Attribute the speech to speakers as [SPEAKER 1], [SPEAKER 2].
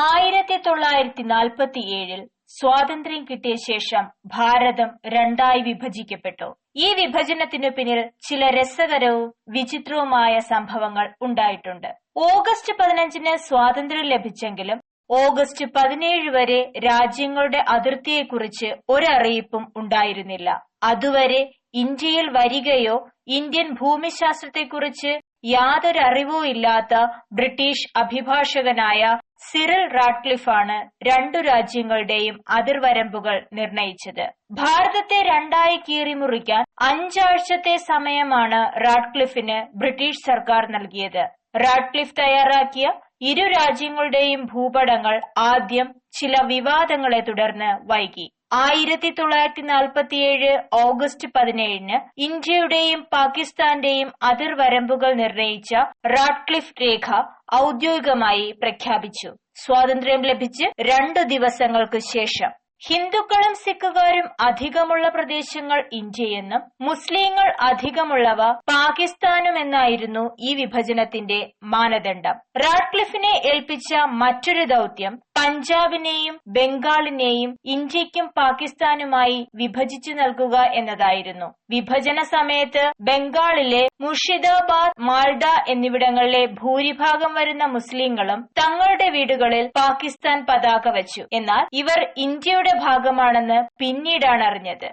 [SPEAKER 1] ആയിരത്തി തൊള്ളായിരത്തി നാൽപ്പത്തി ഏഴിൽ സ്വാതന്ത്ര്യം കിട്ടിയ ശേഷം ഭാരതം രണ്ടായി വിഭജിക്കപ്പെട്ടു. ഈ വിഭജനത്തിനു പിന്നിൽ ചില രസകരവും വിചിത്രവുമായ സംഭവങ്ങൾ ഉണ്ടായിട്ടുണ്ട്. ഓഗസ്റ്റ് പതിനഞ്ചിന് സ്വാതന്ത്ര്യം ലഭിച്ചെങ്കിലും ഓഗസ്റ്റ് പതിനേഴ് വരെ രാജ്യങ്ങളുടെ അതിർത്തിയെക്കുറിച്ച് ഒരറിയിപ്പും ഉണ്ടായിരുന്നില്ല. അതുവരെ ഇന്ത്യയിൽ വരികയോ ഇന്ത്യൻ ഭൂമിശാസ്ത്രത്തെക്കുറിച്ച് യാതൊരു അറിവോ ഇല്ലാത്ത ബ്രിട്ടീഷ് അഭിഭാഷകനായ സിറിൽ റാഡ്ക്ലിഫാണ് രണ്ടു രാജ്യങ്ങളുടെയും അതിർവരമ്പുകൾ നിർണയിച്ചത്. ഭാരതത്തെ രണ്ടായി കീറിമുറിക്കാൻ അഞ്ചാഴ്ചത്തെ സമയമാണ് റാഡ്ക്ലിഫിന് ബ്രിട്ടീഷ് സർക്കാർ നൽകിയത്. റാഡ്ക്ലിഫ് തയ്യാറാക്കിയ ഇരു രാജ്യങ്ങളുടെയും ഭൂപടങ്ങൾ ആദ്യം ചില വിവാദങ്ങളെ തുടർന്ന് വൈകി. ആയിരത്തി തൊള്ളായിരത്തി നാൽപ്പത്തിയേഴ് ഓഗസ്റ്റ് പതിനേഴിന് ഇന്ത്യയുടെയും പാകിസ്ഥാന്റെയും അതിർവരമ്പുകൾ നിർണയിച്ച റാഡ്ക്ലിഫ് രേഖ ഔദ്യോഗികമായി പ്രഖ്യാപിച്ചു. സ്വാതന്ത്ര്യം ലഭിച്ച് രണ്ടു ദിവസങ്ങൾക്ക് ശേഷം. ഹിന്ദുക്കളും സിഖുകാരും അധികമുള്ള പ്രദേശങ്ങൾ ഇന്ത്യയെന്നും മുസ്ലിങ്ങൾ അധികമുള്ളവ പാകിസ്ഥാനുമെന്നായിരുന്നു ഈ വിഭജനത്തിന്റെ മാനദണ്ഡം. റാഡ്ക്ലിഫിനെ ഏൽപ്പിച്ച മറ്റൊരു ദൌത്യം പഞ്ചാബിനെയും ബംഗാളിനെയും ഇന്ത്യക്കും പാകിസ്ഥാനുമായി വിഭജിച്ചു നൽകുക എന്നതായിരുന്നു. വിഭജന സമയത്ത് ബംഗാളിലെ മുർഷിദാബാദ് മാൾഡ എന്നിവിടങ്ങളിലെ ഭൂരിഭാഗം വരുന്ന മുസ്ലിങ്ങളും തങ്ങളുടെ വീടുകളിൽ പാകിസ്ഥാൻ പതാക വച്ചു. എന്നാൽ ഇവർ ഇന്ത്യയുടെ ഭാഗമാണെന്ന് പിന്നീടാണ് അറിഞ്ഞത്.